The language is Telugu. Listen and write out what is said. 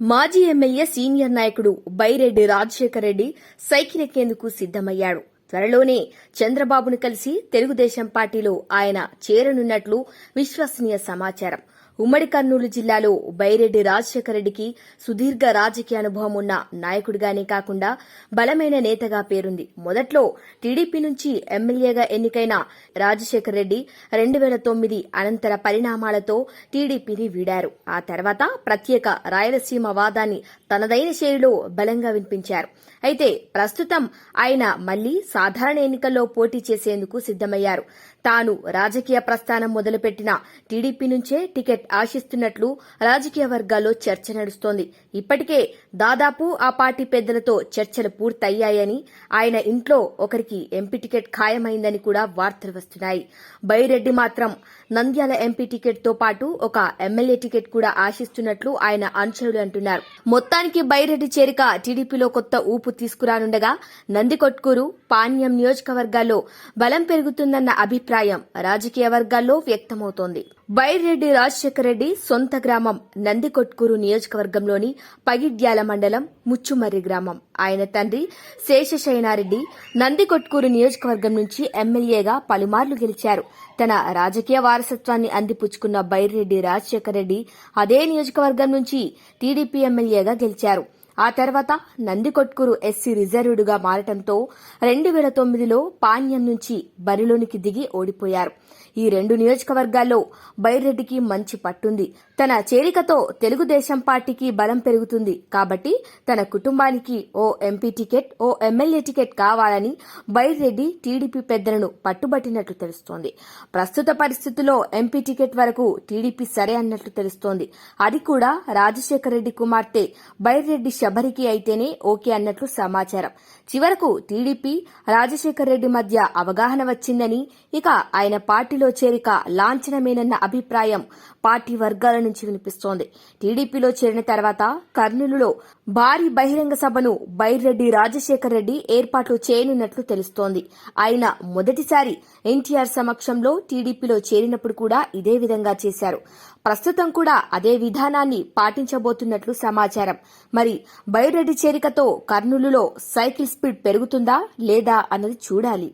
మాజీ ఎమ్మెల్యే సీనియర్ నాయకుడు బైరెడ్డి రాజశేఖర్ రెడ్డి సైకిల్ ఎక్కేందుకు సిద్దమయ్యాడు త్వరలోనే చంద్రబాబును కలిసి తెలుగుదేశం పార్టీలో ఆయన చేరనున్నట్లు విశ్వసనీయ సమాచారం. ఉమ్మడి కర్నూలు జిల్లాలో బైరెడ్డి రాజశేఖర రెడ్డికి సుదీర్ఘ రాజకీయ అనుభవం ఉన్న నాయకుడిగానే కాకుండా బలమైన నేతగా పేరుంది. మొదట్లో టీడీపీ నుంచి ఎమ్మెల్యేగా ఎన్నికైన రాజశేఖర రెడ్డి రెండు వేల తొమ్మిది అనంతర పరిణామాలతో టీడీపీని వీడారు. ఆ తర్వాత ప్రత్యేక రాయలసీమ వాదాన్ని తనదైన శైలిలో బలంగా వినిపించారు. అయితే ప్రస్తుతం ఆయన మళ్ళీ సాధారణ ఎన్నికల్లో పోటీ చేసేందుకు సిద్దమయ్యారు తాను రాజకీయ ప్రస్థానం మొదలుపెట్టిన టీడీపీ నుంచే టికెట్ ఆశిస్తున్నట్లు రాజకీయ వర్గాల్లో చర్చ నడుస్తోంది. ఇప్పటికే దాదాపు ఆ పార్టీ పెద్దలతో చర్చలు పూర్తయ్యాయని ఆయన ఇంట్లో ఒకరికి ఎంపీ టికెట్ ఖాయమైందని కూడా వార్తలు వస్తున్నాయి. బైరెడ్డి మాత్రం నంద్యాల ఎంపీ టికెట్తో పాటు ఒక ఎమ్మెల్యే టికెట్ కూడా ఆశిస్తున్నట్లు ఆయన అనుచరులు అంటున్నారు. మొత్తానికి బైరెడ్డి చేరిక టీడీపీలో కొత్త ఊపు తీసుకురానుండగా నందికొట్కూరు పాణ్యం నియోజకవర్గాల్లో బలం పెరుగుతుందన్న అభిప్రాయం రాజకీయ వర్గాల్లో వ్యక్తమవుతోంది. బైరెడ్డి రాజశేఖర రెడ్డి సొంత గ్రామం నందికొట్కూరు నియోజకవర్గంలోని పగిడ్యాల మండలం ముచ్చుమర్రి గ్రామం. ఆయన తండ్రి శేషశయనారెడ్డి నందికొట్కూరు నియోజకవర్గం నుంచి ఎమ్మెల్యేగా పలుమార్లు గెలిచారు. తన రాజకీయ వారసత్వాన్ని అందిపుచ్చుకున్న బైరెడ్డి రాజశేఖర రెడ్డి అదే నియోజకవర్గం నుంచి టీడీపీ ఎమ్మెల్యేగా గెలిచారు. ఆ తర్వాత నందికొట్కూరు ఎస్సీ రిజర్వ్డ్గా మారటంతో రెండు వేల తొమ్మిదిలో పాణ్యం నుంచి బరిలోనికి దిగి ఓడిపోయారు. ఈ రెండు నియోజకవర్గాల్లో బైరెడ్డికి మంచి పట్టుంది. తన చేరికతో తెలుగుదేశం పార్టీకి బలం పెరుగుతుంది. కాబట్టి తన కుటుంబానికి ఓ ఎంపీ టికెట్ ఓ ఎమ్మెల్యే టికెట్ కావాలని బైరెడ్డి టీడీపీ పెద్దలను పట్టుబట్టినట్లు తెలుస్తోంది. ప్రస్తుత పరిస్థితుల్లో ఎంపీ టికెట్ వరకు టీడీపీ సరే అన్నట్లు తెలుస్తోంది. అది కూడా రాజశేఖర రెడ్డి కుమార్తె బైరెడ్డి శబరికి అయితేనే ఓకే అన్నట్లు సమాచారం. చివరకు టీడీపీ రాజశేఖర రెడ్డి మధ్య అవగాహన వచ్చిందని ఇక ఆయన పార్టీలో చేరిక లాంఛనమేనన్న అభిప్రాయం పార్టీ వర్గాల నుంచి వినిపిస్తోంది. టీడీపీలో చేరిన తర్వాత కర్నూలులో భారీ బహిరంగ సభను బైర్రెడ్డి రాజశేఖర్ రెడ్డి ఏర్పాట్లు చేయనున్నట్లు తెలుస్తోంది. ఆయన మొదటిసారి ఎన్టీఆర్ సమక్షంలో టీడీపీలో చేరినప్పుడు కూడా ఇదే విధంగా చేశారు. ప్రస్తుతం కూడా అదే విధానాన్ని పాటించబోతున్నట్లు సమాచారం. మరి బైరెడ్డి చేరికతో కర్నూలులో సైకిల్ స్పీడ్ పెరుగుతుందా లేదా అన్నది చూడాలి.